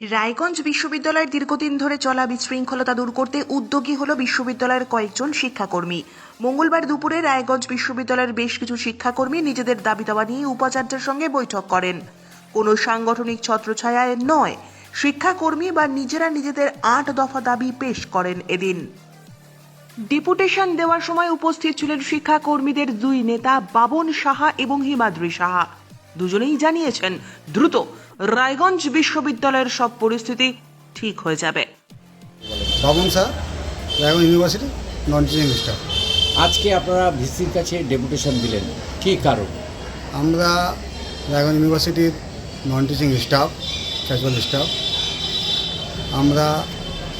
রায়গঞ্জ বিশ্ববিদ্যালয়ের দীর্ঘদিন ধরে চলা বিশৃঙ্খলতা দূর করতে উদ্যোগী হল বিশ্ববিদ্যালয়ের কয়েকজন শিক্ষাকর্মী। মঙ্গলবার দুপুরে রায়গঞ্জ বিশ্ববিদ্যালয়ের বেশ কিছু শিক্ষাকর্মী নিজেদের দাবি দাওয়া নিয়ে উপাচার্যের সঙ্গে বৈঠক করেন। কোনো সাংগঠনিক ছত্রছায়ায় নয়, শিক্ষাকর্মী বা নিজেরা নিজেদের আট দফা দাবি পেশ করেন এদিন। ডেপুটেশন দেওয়ার সময় উপস্থিত ছিলেন শিক্ষাকর্মীদের দুই নেতা, বাবন সাহা এবং হিমাদ্রি সাহা। দুজনেই জানিয়েছেন দ্রুত রায়গঞ্জ বিশ্ববিদ্যালয়ের সব পরিস্থিতি ঠিক হয়ে যাবে। Babon sir Raiganj university non teaching staff. আজকে আপনারা ভিসির কাছে ডেপুটেশন দিলেন কী কারণ? আমরা রায়গঞ্জ ইউনিভার্সিটির non teaching staff casual staff. আমরা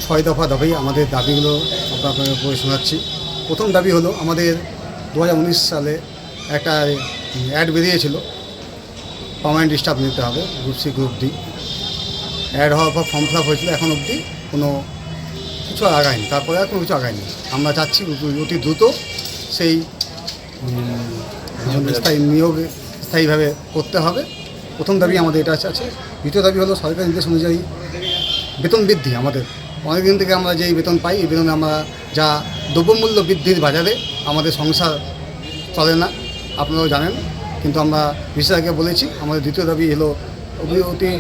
ছয় দফা দাবি আমাদের দাবিগুলো আমরা আপনাকে পড়ে শোনাচ্ছি। প্রথম দাবি হলো আমাদের দু হাজার উনিশ সালে একটা অ্যাড বেরিয়েছিল পার্মানেন্ট স্টাফ নিতে হবে group C group D add হওয়ার পর ফর্ম ফিল আপ হয়েছিল এখন অবধি, কোনো কিছু আগায়নি, তারপরে আর কোনো কিছু আগায়নি। আমরা চাচ্ছি অতি- দ্রুত সেই স্থায়ী নিয়োগ স্থায়ীভাবে করতে হবে। প্রথম দাবি আমাদের এটা আছে। দ্বিতীয় দাবি হলো সরকারি নির্দেশ অনুযায়ী বেতন বৃদ্ধি আমাদের। অনেক দিন থেকে আমরা যেই বেতন পাই, এই বেতনে আমরা যা দ্রব্যমূল্য বৃদ্ধির বাজারে আমাদের সংসার চলে না। আপনারাও জানেন। কিন্তু আমরা আগে বলেছি, আমাদের দ্বিতীয় দাবি হলো অতি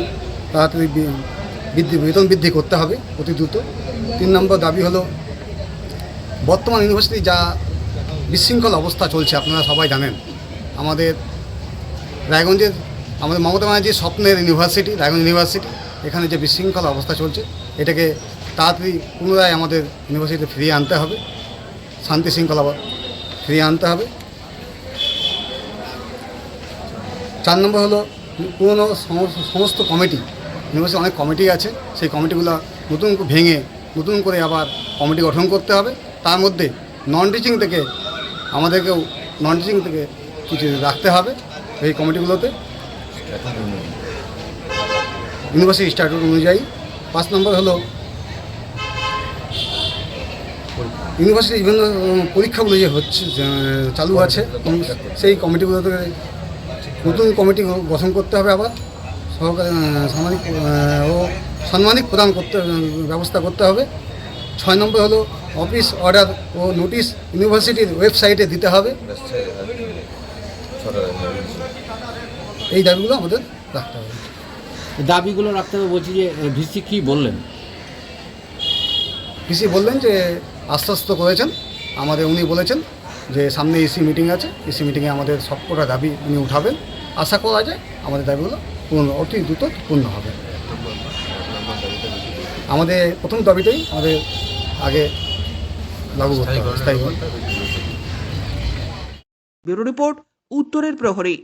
তাড়াতাড়ি বৃদ্ধি, বেতন বৃদ্ধি করতে হবে অতি দ্রুত। তিন নম্বর দাবি হলো বর্তমান ইউনিভার্সিটি যা বিশৃঙ্খল অবস্থা চলছে, আপনারা সবাই জানেন। আমাদের রায়গঞ্জের, আমাদের মমতা ব্যানার্জির স্বপ্নের ইউনিভার্সিটি, রায়গঞ্জ ইউনিভার্সিটি, এখানে যে বিশৃঙ্খল অবস্থা চলছে, এটাকে তাড়াতাড়ি পুনরায় আমাদের ইউনিভার্সিটিতে ফিরিয়ে আনতে হবে। শান্তি শৃঙ্খলা ফিরিয়ে আনতে হবে। চার নম্বর হলো পুরনো সমস্ত- কমিটি ইউনিভার্সিটি অনেক কমিটি আছে, সেই কমিটিগুলো নতুন ভেঙে নতুন করে আবার কমিটি গঠন করতে হবে। তার মধ্যে নন টিচিং থেকে আমাদেরকেও নন টিচিং থেকে কিছু রাখতে হবে এই কমিটিগুলোতে। ইউনিভার্সিটি স্ট্যাটুট অনুযায়ী পাঁচ নম্বর হলো ইউনিভার্সিটি বিভিন্ন পরীক্ষাগুলো যে হচ্ছে চালু আছে, সেই কমিটিগুলোতে নতুন কমিটি গঠন করতে হবে আবার। সহকারী সামাজিক ও সাম্মানিক প্রদান করতে ব্যবস্থা করতে হবে। ছয় নম্বর হলো অফিস অর্ডার ও নোটিশ ইউনিভার্সিটির ওয়েবসাইটে দিতে হবে। এই দাবিগুলো আমাদের রাখতে হবে। দাবিগুলো রাখতে হবে বলছি যে ভিসি কী বললেন? পিসি বললেন যে আশ্বস্ত করেছেন। আমাদের উনি বলেছেন যে সামনে ইসি মিটিং আছে ইসি মিটিংয়ে আমাদের সবকটা দাবি উনি উঠাবেন। আশা করা যায় আমাদের দাবিগুলো পূর্ণ, অতি দ্রুত পূর্ণ হবে। আমাদের প্রথম দাবিটাই আমাদের আগে লাগু করতে হবে, স্থায়ী ব্যুরো রিপোর্ট, উত্তরের প্রহরী।